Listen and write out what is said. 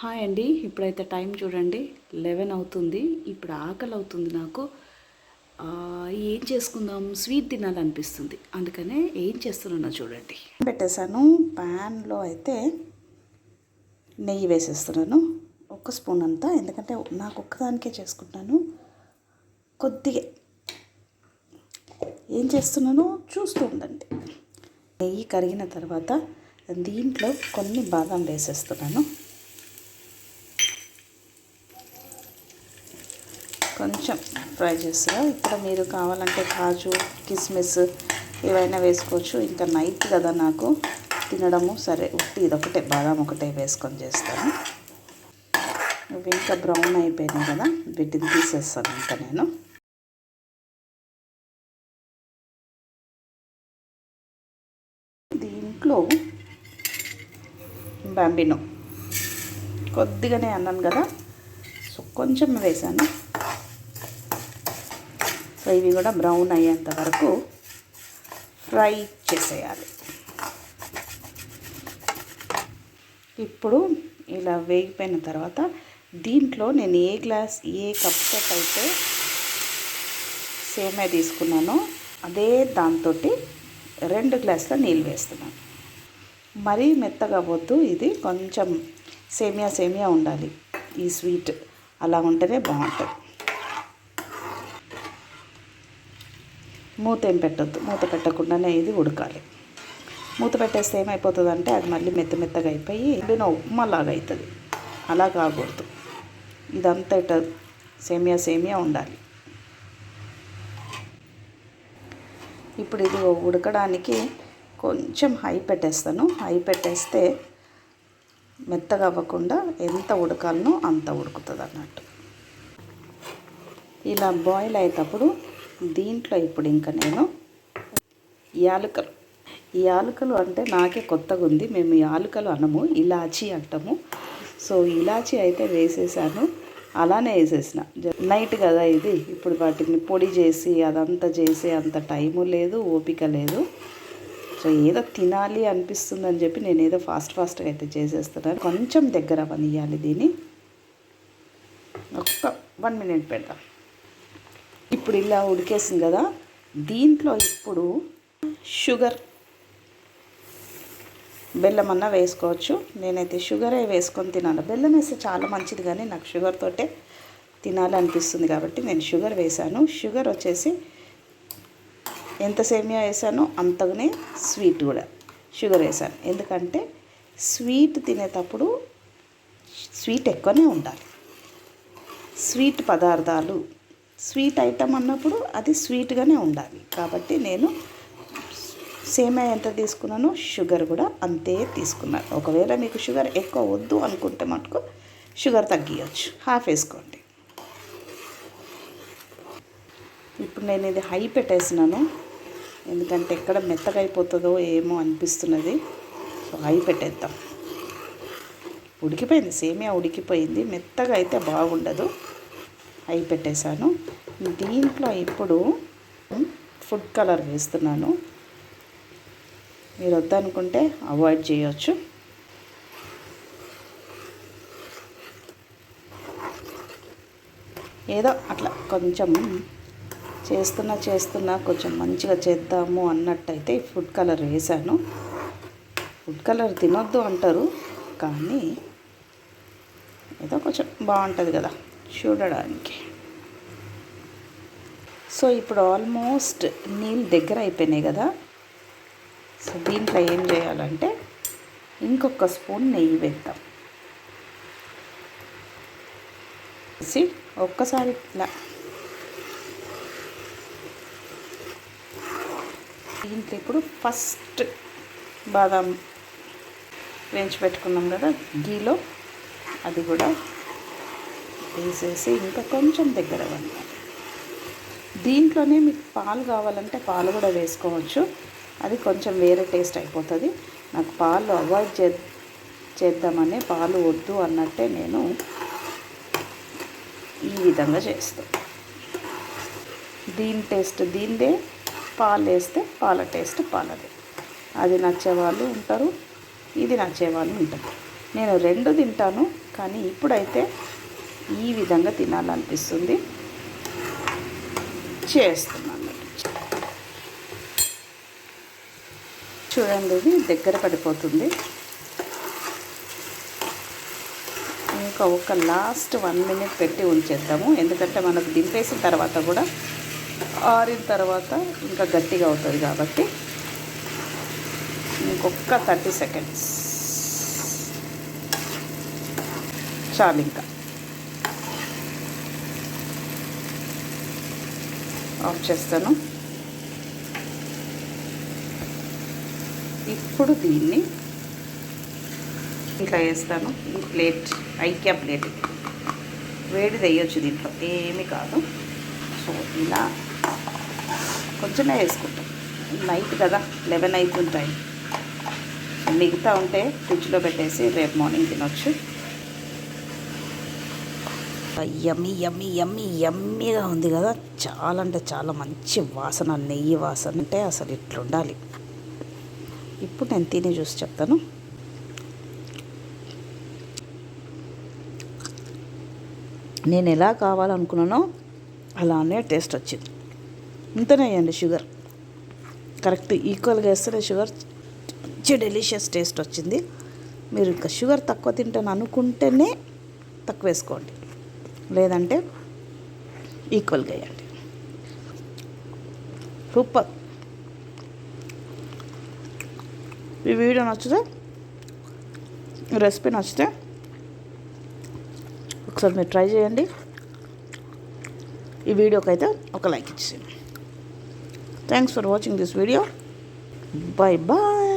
Hi అండి. ఇప్పుడైతే time చూడండి. లెవెన్ అవుతుంది. ఇప్పుడు ఆకలి అవుతుంది నాకు. ఏం చేసుకుందాం? స్వీట్ తినాలనిపిస్తుంది. అందుకనే ఏం చేస్తున్నానో చూడండి. పెట్టేశాను. ప్యాన్లో అయితే నెయ్యి వేసేస్తున్నాను. ఒక స్పూన్ అంతా. ఎందుకంటే నాకు ఒక్కదానికే చేసుకుంటాను. కొద్దిగా ఏం చేస్తున్నానో చూస్తూ ఉండండి. నెయ్యి కరిగిన తర్వాత దీంట్లో కొన్ని బాదం వేసేస్తున్నాను. కొంచెం ఫ్రై చేస్తారు? ఇక్కడ మీరు కావాలంటే కాజు కిస్మిస్ ఏవైనా వేసుకోవచ్చు. ఇంకా నైట్ కదా నాకు. తినడము సరే ఉట్టి ఇదొకటే బాదం ఒకటే వేసుకొని చేస్తాను. ఇవి ఇంకా బ్రౌన్ అయిపోయినాయి కదా వీటిని తీసేస్తాను ఇంకా నేను. దీంట్లో బాంబినో. కొద్దిగానే అన్నాను కదా. సో కొంచెం వేసాను. సో ఇవి కూడా బ్రౌన్ అయ్యేంత వరకు ఫ్రై చేసేయాలి. ఇప్పుడు ఇలా వేగిపోయిన తర్వాత దీంట్లో నేను ఏ గ్లాస్ ఏ కప్తో అయితే సేమే తీసుకున్నానో అదే దాంతో రెండు గ్లాసుల నీళ్ళు వేస్తున్నాను. మరీ మెత్తగా వద్దు ఇది కొంచెం సేమియా సేమియా ఉండాలి. ఈ స్వీట్ అలా ఉంటేనే బాగుంటుంది. మూత ఏం పెట్టద్దు. మూత పెట్టకుండానే ఇది ఉడకాలి. మూత పెట్టేస్తే ఏమైపోతుందంటే అది మళ్ళీ మెత్త మెత్తగా అయిపోయి ఎండిన ఉప్మాలాగా అవుతుంది అలా కాకూడదు. ఇదంతా ఇట సేమియా సేమియా ఉండాలి. ఇప్పుడు ఇది ఉడకడానికి కొంచెం హై పెట్టేస్తాను. హై పెట్టేస్తే మెత్తగా అవ్వకుండా ఎంత ఉడకాలనో అంత ఉడుకుతుంది అన్నట్టు ఇలా బాయిల్ అయ్యేటప్పుడు దీంట్లో ఇప్పుడు ఇంకా నేను యాలకలు. ఈ యాలకలు అంటే నాకే కొత్తగా ఉంది. మేము యాలకలు అనము ఇలాచి అంటాము. సో ఇలాచి అయితే వేసేసాను. అలానే వేసేసిన. జ- నైట్ కదా ఇది. ఇప్పుడు వాటిని పొడి చేసి అదంతా చేసి అంత టైము లేదు ఓపిక లేదు. సో ఏదో తినాలి అనిపిస్తుందని చెప్పి నేను ఏదో ఫాస్ట్ ఫాస్ట్గా అయితే చేసేస్తున్నాను. కొంచెం దగ్గర అవనియాలి దీన్ని. ఒక్క వన్ మినిట్ పెడతాను ఇప్పుడు ఇలా ఉడికేసింది కదా దీంట్లో ఇప్పుడు షుగర్ బెల్లం అన్నా వేసుకోవచ్చు. నేనైతే షుగరే వేసుకొని తినాను బెల్లం వేస్తే చాలా మంచిది కానీ నాకు షుగర్ తోటే తినాలనిపిస్తుంది కాబట్టి నేను షుగర్ వేసాను షుగర్ వచ్చేసి ఎంత సేమియా వేసానో అంతగానే స్వీట్ కూడా షుగర్ వేసాను ఎందుకంటే స్వీట్ తినేటప్పుడు స్వీట్ ఎక్కువనే ఉండాలి. స్వీట్ పదార్థాలు స్వీట్ ఐటమ్ అన్నప్పుడు అది స్వీట్గానే ఉండాలి. కాబట్టి నేను సేమియా ఎంత తీసుకున్నానో షుగర్ కూడా అంతే తీసుకున్నాను ఒకవేళ మీకు షుగర్ ఎక్కువ వద్దు అనుకుంటే మటుకు షుగర్ తగ్గియచ్చు. హాఫ్ వేసుకోండి. ఇప్పుడు నేను ఇది హై పెట్టేసినాను. ఎందుకంటే ఎక్కడ మెత్తగా అయిపోతుందో ఏమో అనిపిస్తున్నది. సో హై పెట్టేద్దాం. ఉడికిపోయింది. సేమియా ఉడికిపోయింది. మెత్తగా అయితే బాగుండదు. అవి పెట్టేశాను దీంట్లో ఇప్పుడు ఫుడ్ కలర్ వేస్తున్నాను. మీరు వద్దనుకుంటే అవాయిడ్ చేయొచ్చు. ఏదో అట్లా కొంచెం చేస్తున్నా చేస్తున్నా కొంచెం మంచిగా చేద్దాము అన్నట్టయితే ఈ ఫుడ్ కలర్ వేసాను ఫుడ్ కలర్ తినొద్దు అంటారు కానీ ఏదో కొంచెం బాగుంటుంది కదా. చూడడానికి. సో ఇప్పుడు ఆల్మోస్ట్ నీళ్ళు దగ్గర అయిపోయినాయి కదా. సో దీంట్లో ఏం చేయాలంటే ఇంకొక స్పూన్ నెయ్యి వేద్దాం. వేసి ఒక్కసారి ఇట్లా. దీంట్లో ఇప్పుడు ఫస్ట్ బాదం వేయించి పెట్టుకున్నాం కదా గీలో. అది కూడా వేసేసి ఇంకా కొంచెం దగ్గర అవ్వండి దీంట్లోనే మీకు పాలు కావాలంటే పాలు కూడా వేసుకోవచ్చు. అది కొంచెం వేరే టేస్ట్ అయిపోతుంది. నాకు పాలు అవాయిడ్ చే చేద్దామని పాలు వద్దు అన్నట్టే నేను ఈ విధంగా చేస్తాను దీని టేస్ట్ దీనిదే. పాలు వేస్తే పాల టేస్ట్ పాలదే. అది నచ్చే వాళ్ళు ఉంటారు ఇది నచ్చే వాళ్ళు ఉంటారు. నేను రెండు తింటాను కానీ ఇప్పుడైతే ఈ విధంగా తినాలనిపిస్తుంది. చేస్తున్నాను. చూడండి ఇది దగ్గర పడిపోతుంది. ఇంకా ఒక లాస్ట్ వన్ మినిట్ పెట్టి ఉంచేద్దాము. ఎందుకంటే మనకు దింపేసిన తర్వాత కూడా ఆరిన తర్వాత ఇంకా గట్టిగా అవుతుంది కాబట్టి. ఇంకొక థర్టీ సెకండ్స్ చాలు ఇంకా ఆఫ్ చేస్తాను. ఇప్పుడు దీన్ని ఇట్లా వేస్తాను. ప్లేట్ ఐక్యా ప్లేట్. వేడి వేయొచ్చు దీంట్లో. ఏమీ కాదు. సో ఇలా కొంచెమే వేసుకుంటాం. నైట్ కదా లెవెన్ అవుతుంటాయి. మిగతా ఉంటే ఫ్రిడ్జ్లో పెట్టేసి రేపు మార్నింగ్ తినొచ్చు. ఎమ్మి ఎమ్మి ఎమ్మి యమ్మీగా ఉంది కదా. చాలా అంటే చాలా మంచి వాసన నెయ్యి వాసన అంటే అసలు ఇట్లుండాలి. ఇప్పుడు నేను తిని చూసి చెప్తాను. నేను ఎలా కావాలనుకున్నానో అలానే టేస్ట్ వచ్చింది. ఇంతనే వేయండి షుగర్. కరెక్ట్ ఈక్వల్గా వేస్తేనే షుగర్ మంచి డెలిషియస్ టేస్ట్ వచ్చింది. మీరు ఇంకా షుగర్ తక్కువ తింటాను అనుకుంటేనే తక్కువ వేసుకోండి. లేదంటే ఈక్వల్గా వేయండి సూపర్ ఈ వీడియో నచ్చితే రెసిపీ నచ్చితే ఒకసారి మీరు ట్రై చేయండి. ఈ వీడియోకి అయితే ఒక లైక్ ఇచ్చేయండి thanks for watching this video bye bye